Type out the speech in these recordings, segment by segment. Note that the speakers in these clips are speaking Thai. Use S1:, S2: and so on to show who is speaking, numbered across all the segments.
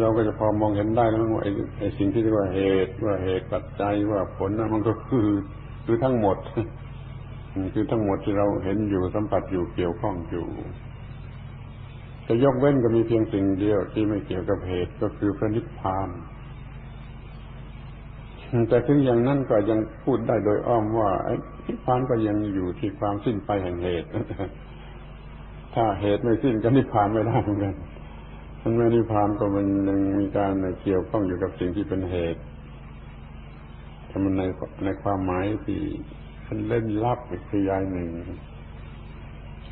S1: เราก็จะพอมองเห็นได้แล้วว่าไอ้สิ่งที่เรียกว่าเหตุว่าเหตุปัจจัยว่าผลนะมันก็คือคือทั้งหมด คือทั้งหมดที่เราเห็นอยู่สัมผัสอยู่เกี่ยวข้องอยู่จะยกเว้นก็มีเพียงสิ่งเดียวที่ไม่เกี่ยวกับเหตุก็คือพระนิพพานแต่ถึงอย่างนั้นก็ยังพูดได้โดยอ้อมว่าไอ้นิพพานก็ยังอยู่ที่ความสิ้นไปแห่งเหตุ ถ้าเหตุไม่สิ้นก็นิพพานไม่ได้เหมือนกัน มันไม่นิพพานก็มันยังมีการเกี่ยวข้องอยู่กับสิ่งที่เป็นเหตุแต่มันในในความหมายที่มันเล่นลับอีกทียายหนึ่ง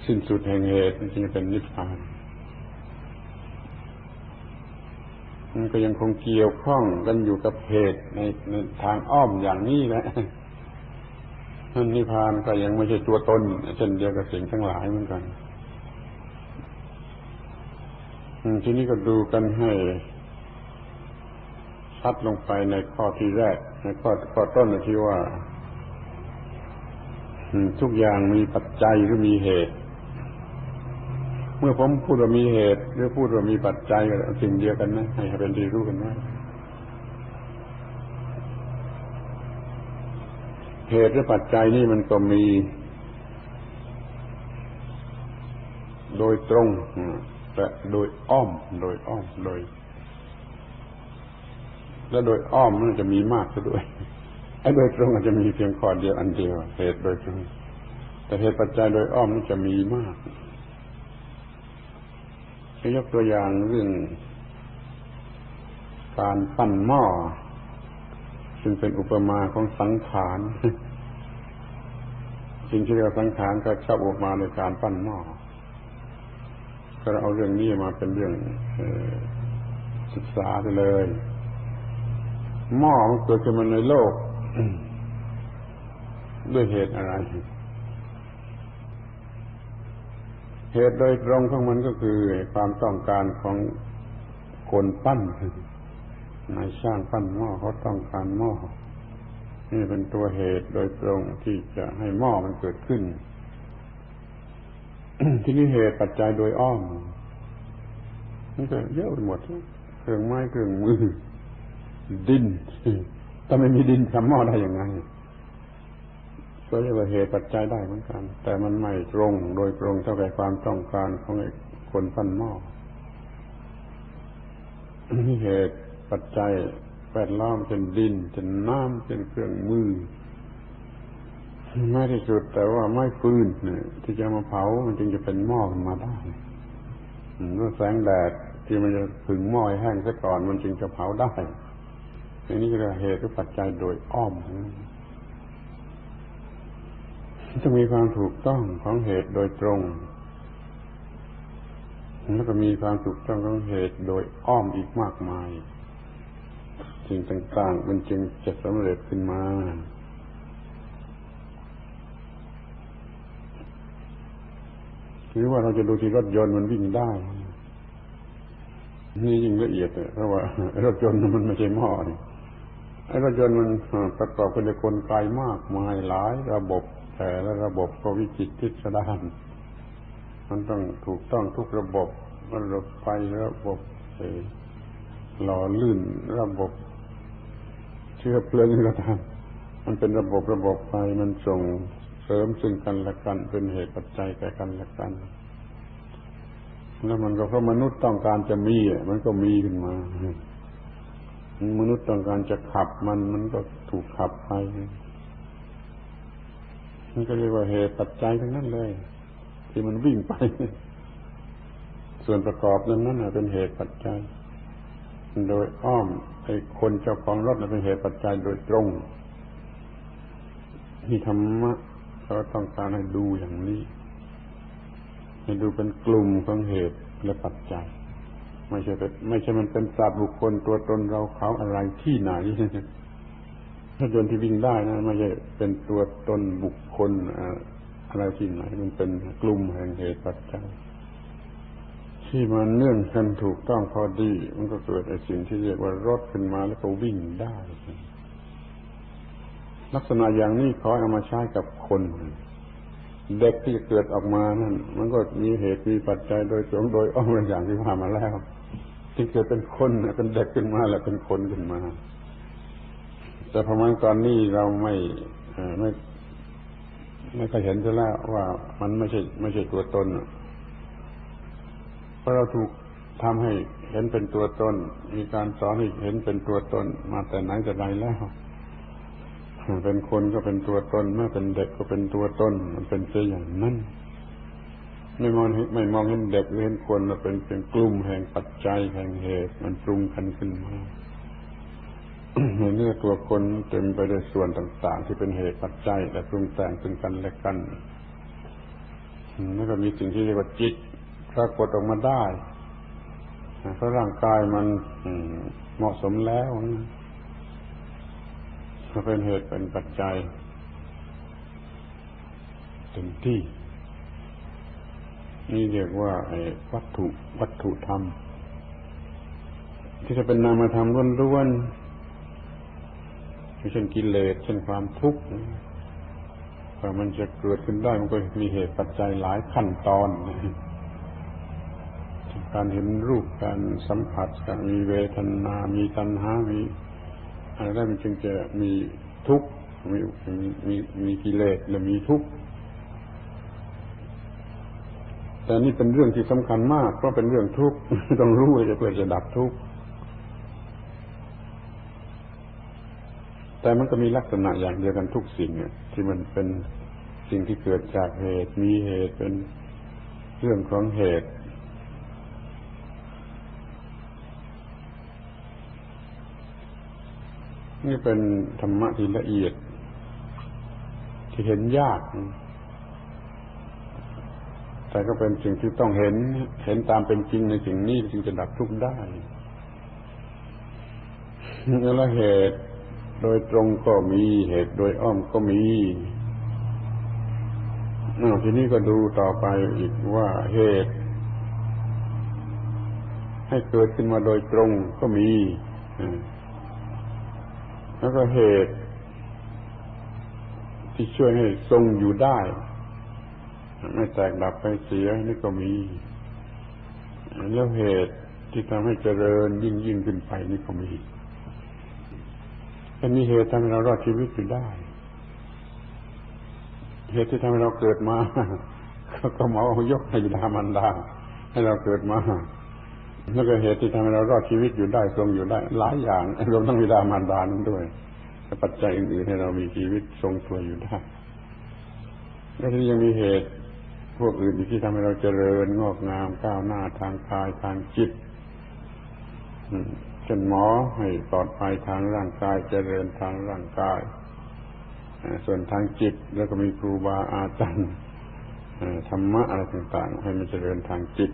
S1: สิ้นสุดแห่งเหตุมันจึงเป็นนิพพานมันก็ยังคงเกี่ยวข้องกันอยู่กับเหตุในในทางอ้อมอย่างนี้แหละนิพพานก็ยังไม่ใช่ตัวตนเช่นเดียวกับสิ่งทั้งหลายเหมือนกัน ทีนี้ก็ดูกันให้ชัดลงไปในข้อที่แรก ในข้อข้อต้นที่ว่าทุกอย่างมีปัจจัยหรือมีเหตุ เมื่อผมพูดว่ามีเหตุ หรือพูดว่ามีปัจจัยก็สิ่งเดียวกันนะให้เป็นที่รู้กันว่าเหตุและปัจจัยนี่มันก็มี โดยตรง แต่โดยอ้อม โดยอ้อม โดย และโดยอ้อมมันจะมีมากซะด้วยไอ้โดยตรงอาจจะมีเพียงข้อเดียวอันเดียว เหตุโดยตรง แต่เหตุปัจจัยโดยอ้อมมันจะมีมากยกตัวอย่างเรื่องการปั้นหม้อซึ่งเป็นอุปมาของสังขารสิ่งที่เรียกสังขารก็ชอบอุปมาในการปั้นหม้อ ก็เอาเรื่องนี้มาเป็นเรื่องศึกษาไปเลยหม้อมันเกิดขึ้นมาในโลก ด้วยเหตุอะไร เหตุโดยตรงของมันก็คือความต้องการของคนปั้นนายช่างปั้นหม้อเขาต้องการหม้อนี่เป็นตัวเหตุโดยตรงที่จะให้หม้อมันเกิดขึ้น ที่นี่เหตุปัจจัยโดยอ้อมนี่ก็เยอะไปหมดเครื่องไม้เครื่องมือ ดินถ้าไม่มีดินทำหม้อได้ยังไงก็เรียกว่าเหตุปัจจัยได้เหมือนกัน แต่มันไม่ตรงโดยตรงเท่ากับความต้องการของไอ้คนปั้นหม้อนี่เหตุปัจจัยแวดล้อมเป็นดินเป็นน้ำเป็นเครื่องมือ ไม่ที่สุดแต่ว่าไม่ฟืนเนี่ยที่จะมาเผามันจึงจะเป็นหม้อขึ้นมาได้เมื่อแสงแดดที่มันจะถึงหม้อแห้งซะก่อนมันจึงจะเผาได้อันนี้คือเหตุหรือปัจจัยโดยอ้อมต้องมีความถูกต้องของเหตุโดยตรงแล้วก็มีความถูกต้องของเหตุโดยอ้อมอีกมากมายสิ่งต่างๆ มันจึงจะสำเร็จขึ้นมาห รือว่าเราจะดูที่รถยนต์มันวิ่งได้นี่ยิ่งละเอียดเพราะว่ารถยนต์มันไม่ใช่หม้อนี่ไอ้รถยนต์มันประกอบไปด้วยกลไกมากมายหลายระบบ แต่ละระบบก็วิจิตรพิสดารมันต้องถูกต้องทุกระบบระบบไฟระบบหล่อลื่นระบบเชื้อเพลิงก็ตามมันเป็นระบบระบบไฟมันส่ง เสริมซึ่งกันและกัน เป็นเหตุปัจจัยแก่กันและกัน แล้วมันก็เพราะมนุษย์ต้องการจะมีมันก็มีขึ้นมามนุษย์ต้องการจะขับมันมันก็ถูกขับไปมันก็เรียกว่าเหตุปัจจัยทั้งนั้นเลย ที่มันวิ่งไป ส่วนประกอบนั้นนั้นเป็นเหตุปัจจัย โดยอ้อมไอ้คนเจ้าของรถเป็นเหตุปัจจัยโดยตรงที่ธรรมะ เขาต้องการให้ดูอย่างนี้ ให้ดูเป็นกลุ่มของเหตุและปัจจัย ไม่ใช่เป็นไม่ใช่มันเป็นสัตว์บุคคลตัวตนเราเขาอะไรที่ไหนถ้ายนต์ที่วิ่งได้นะไม่ใช่เป็นตัวตนบุคคลอะไรที่ไหน มันเป็นกลุ่มแห่งเหตุปัจจัยที่มันเนื่องกันถูกต้องพอดี มันก็เกิดไอ้สิ่งที่เรียกว่ารถขึ้นมาแล้วก็วิ่งได้ ลักษณะอย่างนี้ขอเอามาใช้กับคน เด็กที่เกิดออกมานั่น มันก็มีเหตุมีปัจจัยโดยตรงโดยอ้อมอย่างที่ว่ามาแล้ว ที่เกิดเป็นคนเป็นเด็กขึ้นมาแล้วเป็นคนขึ้นมา แต่พอมาตอนนี้เราไม่ไม่ไม่เคยเห็นซะแล้วว่ามันไม่ใช่ไม่ใช่ตัวตนเพราะเราถูกทำให้เห็นเป็นตัวตน มีการสอนให้เห็นเป็นตัวตน มาแต่ไหนแต่ไรแล้ว เป็นคนก็เป็นตัวตน เมื่อเป็นเด็กก็เป็นตัวตน มันเป็นเสียอย่างนั้นไม่มองไม่มองเห็นเด็กเห็นคนเราเป็นเป็นกลุ่มแห่งปัจจัยแห่งเหตุ มันปรุงกันขึ้นมาในเนื้อตัวคนเต็มไปด้วยส่วนต่าง ๆ ที่เป็นเหตุปัจจัยและปรุงแต่งซึ่งกันและกันแล้วก็มีสิ่งที่เรียกว่าจิตปรากฏออกมาได้เพราะร่างกายมันเหมาะสมแล้วก็ เป็นเหตุเป็นปัจจัยเต็มที่ นี่เรียกว่าวัตถุวัตถุธรรม ที่จะเป็นนามธรรมล้วนๆเช่นกิเลสเช่นความทุกข์กว่ามันจะเกิดขึ้นได้มันก็มีเหตุปัจจัยหลายขั้นตอน การเห็นรูปการสัมผัสการมีเวทนา มีตัณหา มี อะไรมันจึงจะมีทุกข์มีมีมีกิเลสและมีทุกข์แต่นี่เป็นเรื่องที่สำคัญมากเพราะเป็นเรื่องทุกข์ต้องรู้ว่าจะเพื่อจะดับทุกข์แต่มันก็มีลักษณะอย่างเดียวกันทุกสิ่งเนี่ยที่มันเป็นสิ่งที่เกิดจากเหตุมีเหตุเป็นเรื่องของเหตุ นี่เป็นธรรมะที่ละเอียด ที่เห็นยาก แต่ก็เป็นสิ่งที่ต้องเห็น เห็นตามเป็นจริงในสิ่งนี้จึงจะดับทุกข์ได้แล้วเหตุโดยตรงก็มีเหตุโดยอ้อมก็มีทีนี้ก็ดูต่อไปอีกว่าเหตุ ให้เกิดขึ้นมาโดยตรงก็มี แล้วก็เหตุ ที่ช่วยให้ทรงอยู่ได้ ไม่แตกดับไปเสียนี่ก็มี แล้วเหตุที่ทำให้เจริญยิ่งยิ่งขึ้นไปนี่ก็มีเป็นมีเหตุทำให้เรารอดชีวิตอยู่ได้ เหตุที่ทำให้เราเกิดมา ก็หมอยกให้บิดามันดาให้เราเกิดมา แล้วก็เหตุที่ทำให้เรารอดชีวิตอยู่ได้ทรงอยู่ได้ หลายอย่างรวมทั้งวิดามารดานั้นด้วยปัจจัยอื่นๆให้เรามีชีวิตทรงตัวอยู่ได้แล้วที่ยังมีเหตุพวกอื่นที่ทำให้เราเจริญงอกงามก้าวหน้าทางกายทางจิตเช่นหมอให้ปลอดภัยทางร่างกายเจริญทางร่างกาย ส่วนทางจิตแล้วก็มีครูบาอาจารย์ธรรมะอะไรต่าง ๆ ให้มันเจริญทางจิต